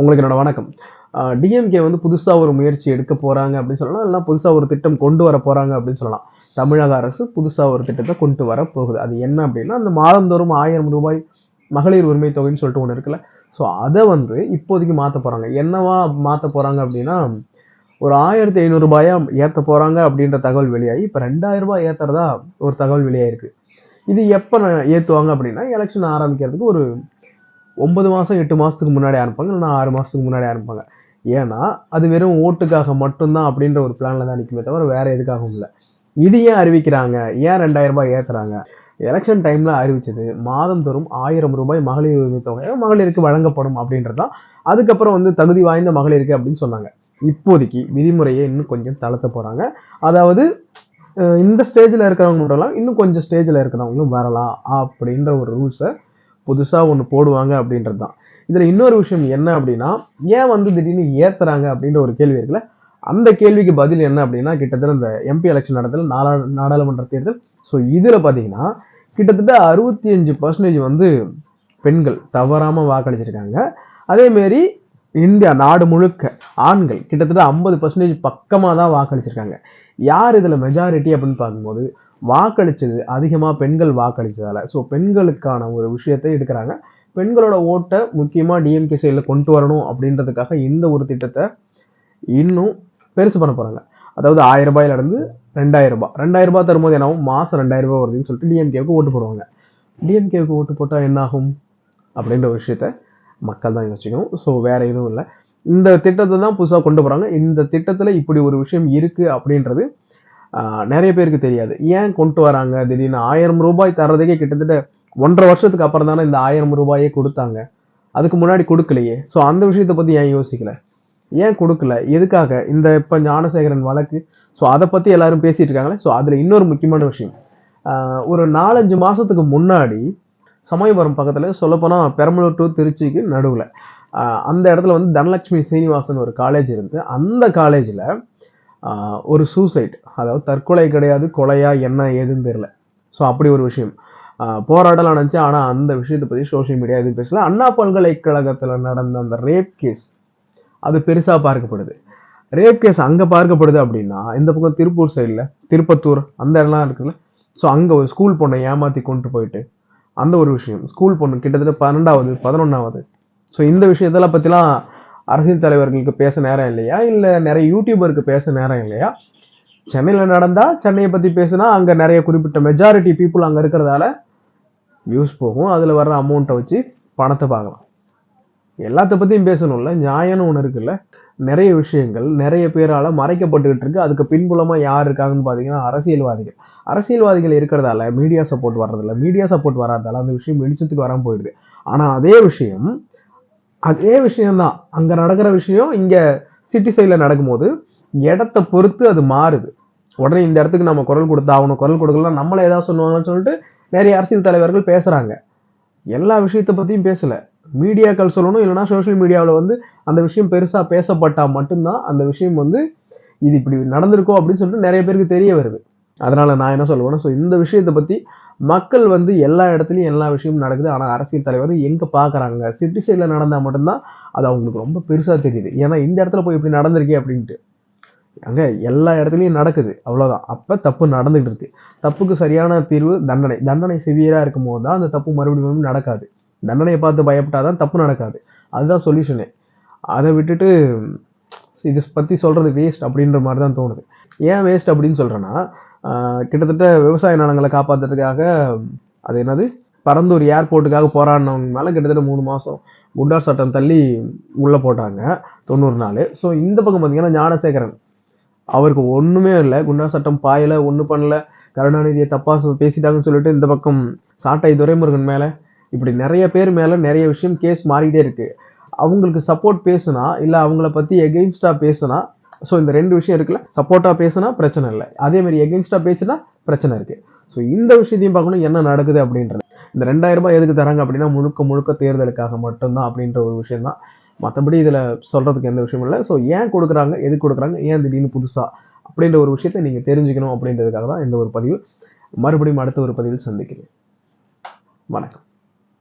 உங்களுக்கு என்னோட வணக்கம். டிஎம்கே வந்து புதுசாக ஒரு முயற்சி எடுக்க போகிறாங்க அப்படின்னு சொல்லலாம் இல்லைனா புதுசாக ஒரு திட்டம் கொண்டு வர போகிறாங்க அப்படின்னு சொல்லலாம். தமிழக அரசு புதுசாக ஒரு திட்டத்தை கொண்டு வர போகுது. அது என்ன அப்படின்னா அந்த மாதந்தோறும் ஆயிரம் ரூபாய் மகளிர் உரிமை தொகைன்னு சொல்லிட்டு ஒன்று இருக்குல்ல. ஸோ அதை வந்து இப்போதைக்கு மாற்ற போகிறாங்க என்னவா மாற்ற போகிறாங்க அப்படின்னா ஒரு ஆயிரத்தி ஐநூறுரூபாயா ஏற்ற போகிறாங்க அப்படின்ற தகவல் வெளியாகி இப்போ ரெண்டாயிரரூபா ஏற்றுறதா ஒரு தகவல் வெளியாயிருக்கு. இது எப்போ ஏற்றுவாங்க அப்படின்னா எலெக்ஷன் ஆரம்பிக்கிறதுக்கு ஒரு ஒன்பது மாதம் எட்டு மாதத்துக்கு முன்னாடி ஆரம்பிப்பாங்க இல்லைனா ஆறு மாதத்துக்கு முன்னாடி ஆரம்பிப்பாங்க ஏன்னா அது வெறும் ஓட்டுக்காக மட்டும்தான் அப்படின்ற ஒரு பிளானில் தான் நிற்குமே தவிர வேறு எதுக்காகவும் இல்லை. இது ஏன் அறிவிக்கிறாங்க? ஏன் ரெண்டாயிரம் ரூபாய் ஏற்றுறாங்க எலெக்ஷன் டைமில் அறிவிச்சது மாதந்தோறும் ஆயிரம் ரூபாய் மகளிர் உரிமை தொகை மகளிருக்கு வழங்கப்படும் அப்படின்றது தான். அதுக்கப்புறம் வந்து தகுதி வாய்ந்த மகளிருக்கு அப்படின்னு சொன்னாங்க. இப்போதைக்கு விதிமுறையை இன்னும் கொஞ்சம் தளர்த்த போகிறாங்க அதாவது இந்த ஸ்டேஜில் இருக்கிறவங்க மட்டும் இன்னும் கொஞ்சம் ஸ்டேஜில் இருக்கிறவங்களும் வரலாம் அப்படின்ற ஒரு ரூல்ஸை புதுசாக ஒன்று போடுவாங்க அப்படின்றது தான் இதில் இன்னொரு விஷயம் என்ன அப்படின்னா ஏன் வந்து திடீர்னு ஏற்றுறாங்க அப்படின்ற ஒரு கேள்வி இருக்குல்ல? அந்த கேள்விக்கு பதில் என்ன அப்படின்னா கிட்டத்தட்ட இந்த எம்பி எலெக்ஷன் நடத்தல நாடா நாடாளுமன்ற தேர்தல். ஸோ இதில் பார்த்தீங்கன்னா கிட்டத்தட்ட அறுபத்தி அஞ்சு பர்சன்டேஜ் வந்து பெண்கள் தவறாமல் வாக்களிச்சிருக்காங்க. அதேமாரி இந்தியா நாடு முழுக்க ஆண்கள் கிட்டத்தட்ட ஐம்பது பர்சன்டேஜ் பக்கமாக தான் வாக்களிச்சிருக்காங்க. யார் இதில் மெஜாரிட்டி அப்படின்னு பார்க்கும்போது வாக்களிச்சது அதிகமாக பெண்கள் வாக்களித்ததால் ஸோ பெண்களுக்கான ஒரு விஷயத்தை எடுக்கிறாங்க. பெண்களோட ஓட்டை முக்கியமாக டிஎம்கே சைடில் கொண்டு வரணும் அப்படின்றதுக்காக இந்த ஒரு திட்டத்தை இன்னும் பெருசு பண்ண போகிறாங்க அதாவது ஆயிரம் ரூபாயிலிருந்து ரெண்டாயிரம் ரூபாய். ரெண்டாயிரம் ரூபாய் தரும்போது என்ன ஆகும்? மாதம் ரெண்டாயிரம் ரூபாய் வருதுன்னு சொல்லிட்டு டிஎம்கேவுக்கு ஓட்டு போடுவாங்க. டிஎம்கேவுக்கு ஓட்டு போட்டால் என்ன ஆகும்? அப்படின்ற விஷயத்த மக்கள் தான் யோசிக்கணும். ஸோ வேற எதுவும் இல்லை. இந்த திட்டத்தை தான் புதுசாக கொண்டு போகிறாங்க இந்த திட்டத்தில் இப்படி ஒரு விஷயம் இருக்குது அப்படின்றது நிறைய பேருக்கு தெரியாது. ஏன் கொண்டு வராங்க? திடீர்னு ஆயிரம் ரூபாய் தர்றதுக்கே கிட்டத்தட்ட ஒன்றரை வருஷத்துக்கு அப்புறம் தானே இந்த ஆயிரம் ரூபாயே கொடுத்தாங்க. அதுக்கு முன்னாடி கொடுக்கலையே. ஸோ அந்த விஷயத்தை பற்றி ஏன் யோசிக்கல? ஏன் கொடுக்கல? எதுக்காக? இந்த இப்போ ஞானசேகரன் வழக்கு. ஸோ அதை பற்றி எல்லாரும் பேசிட்டு இருக்காங்களே. ஸோ அதில் இன்னொரு முக்கியமான விஷயம். ஒரு நாலஞ்சு மாதத்துக்கு முன்னாடி சமயபுரம் பக்கத்தில் சொல்லப்போனால் பெரம்பலூர் டு திருச்சிக்கு நடுவில். அந்த இடத்துல வந்து தனலட்சுமி சீனிவாசன் ஒரு காலேஜ் இருந்து அந்த காலேஜில் ஒரு சூசைட் அதாவது தற்கொலை கிடையாது கொலையா என்ன ஏதுன்னு தெரியல. ஸோ அப்படி ஒரு விஷயம். ஆஹ் போராடலாம் நினச்சி ஆனால் அந்த விஷயத்தை பற்றி சோஷியல் மீடியா எதுவும் பேசல. அண்ணா பல்கலைக்கழகத்தில் நடந்த அந்த ரேப் கேஸ் அது பெருசாக பார்க்கப்படுது. ரேப் கேஸ் அங்கே பார்க்கப்படுது அப்படின்னா இந்த பக்கம் திருப்பூர் சைடில் திருப்பத்தூர் அந்த இடம்லாம் இருக்குல்ல. ஸோ அங்கே ஒரு ஸ்கூல் பொண்ணை ஏமாற்றி கொண்டு போயிட்டு அந்த ஒரு விஷயம். ஸ்கூல் பொண்ணு கிட்டத்தட்ட பன்னெண்டாவது பதினொன்றாவது ஸோ இந்த விஷயத்தெல்லாம் பற்றிலாம் அரசியல் தலைவர்களுக்கு பேச நேரம் இல்லையா? இல்லை நிறைய யூடியூபருக்கு பேச நேரம் இல்லையா? சென்னையில் நடந்தால் சென்னையை பற்றி பேசுனா அங்கே நிறைய குறிப்பிட்ட மெஜாரிட்டி பீப்புள் அங்கே இருக்கிறதால வியூஸ் போகும். அதில் வர்ற அமௌண்ட்டை வச்சு பணத்தை பார்க்கலாம். எல்லாத்த பற்றியும் பேசணும்ல. நியாயம்னு ஒன்று இருக்குல்ல. நிறைய விஷயங்கள் நிறைய பேரால் மறைக்கப்பட்டுக்கிட்டு இருக்கு. அதுக்கு பின்புலமாக யார் இருக்காங்கன்னு பார்த்தீங்கன்னா அரசியல்வாதிகள். அரசியல்வாதிகள் இருக்கிறதால மீடியா சப்போர்ட் வர்றதில்ல. மீடியா சப்போர்ட் வராதால அந்த விஷயம் வெளிச்சத்துக்கு வராமல் போயிடுது. ஆனால் அதே விஷயம் அதே விஷயம்தான். அங்கே நடக்கிற விஷயம் இங்கே சிட்டி சைடில் நடக்கும்போது இடத்த பொறுத்து அது மாறுது. உடனே இந்த இடத்துக்கு நம்ம குரல் கொடுத்தா அவனை குரல் கொடுக்கலாம் நம்மளை ஏதாவது சொல்லுவாங்கன்னு சொல்லிட்டு நிறைய அரசியல் தலைவர்கள் பேசுகிறாங்க எல்லா விஷயத்தை பற்றியும் பேசலை. மீடியாக்கள் சொல்லணும் இல்லைனா சோஷியல் மீடியாவில் வந்து அந்த விஷயம் பெருசாக பேசப்பட்டால் மட்டும்தான் அந்த விஷயம் வந்து இது இப்படி நடந்திருக்கோ அப்படின்னு சொல்லிட்டு நிறைய பேருக்கு தெரிய வருது. அதனால் நான் என்ன சொல்லுவேன்னா ஸோ இந்த விஷயத்தை பற்றி மக்கள் வந்து எல்லா இடத்துலையும் எல்லா விஷயமும் நடக்குது. ஆனால் அரசியல் தலைவர் எங்கே பார்க்குறாங்க சிட்டி சைடில் நடந்தால் மட்டும்தான் அது அவங்களுக்கு ரொம்ப பெருசாக தெரியுது. ஏன்னா இந்த இடத்துல போய் இப்படி நடந்திருக்கே அப்படின்ட்டு. அங்கே எல்லா இடத்துலையும் நடக்குது. அவ்வளோதான் அப்போ தப்பு நடந்துகிட்டு இருக்கு. தப்புக்கு சரியான தீர்வு தண்டனை. தண்டனை சிவியராக இருக்கும் போது தான் அந்த தப்பு மறுபடியும் மறுபடியும் நடக்காது. தண்டனையை பார்த்து பயப்பட்டால் தான் தப்பு நடக்காது. அதுதான் சொல்யூஷனு அதை விட்டுட்டு இதை பற்றி சொல்கிறது வேஸ்ட் அப்படின்ற மாதிரி தான் தோணுது. ஏன் வேஸ்ட் அப்படின்னு சொல்கிறேன்னா கிட்டத்தட்ட விவசாய நிலங்களை காப்பாற்றுறதுக்காக அது என்னது? பரந்தூர் ஏர்போர்ட்டுக்காக போராடினவங்க மேலே கிட்டத்தட்ட மூணு மாதம் குண்டார் சட்டம் தள்ளி உள்ளே போட்டாங்க தொண்ணூறு நாள். ஸோ இந்த பக்கம் பார்த்தீங்கன்னா ஞானசேகரன். அவருக்கு ஒன்றுமே இல்லை. குண்டார் சட்டம் பாயலை ஒன்றும் பண்ணல. கருணாநிதியை தப்பாக பேசிட்டாங்கன்னு சொல்லிட்டு இந்த பக்கம் சாட்டை துரைமுருகன் மேலே இப்படி நிறைய பேர் மேலே நிறைய விஷயம் கேஸ் மாறிக்கிட்டே இருக்குது அவங்களுக்கு சப்போர்ட் பேசுனா இல்லை அவங்கள பற்றி எகெயின்ஸ்டாக பேசுனா ஸோ இந்த ரெண்டு விஷயம் இருக்குல்ல சப்போர்ட்டாக பேசுனா பிரச்சனை இல்லை. அதே மாதிரி எகெயின்ஸ்டாக பேசுனா பிரச்சனை இருக்குது ஸோ இந்த விஷயத்தையும் பார்க்கணும் என்ன நடக்குது அப்படின்றது. இந்த ரெண்டாயிரம் ரூபாய் எதுக்கு தராங்க அப்படின்னா முழுக்க முழுக்க தேர்தலுக்காக மட்டும்தான் அப்படின்ற ஒரு விஷயம் தான் மற்றபடி இதில் சொல்கிறதுக்கு எந்த விஷயமும் இல்லை. ஸோ ஏன் கொடுக்குறாங்க எதுக்கு கொடுக்குறாங்க ஏன் திடீர்னு புதுசாக அப்படின்ற ஒரு விஷயத்தை நீங்கள் தெரிஞ்சுக்கணும் அப்படின்றதுக்காக தான் இந்த ஒரு பதிவு. மறுபடியும் அடுத்த ஒரு பதிவில் சந்திக்கிறேன். வணக்கம்.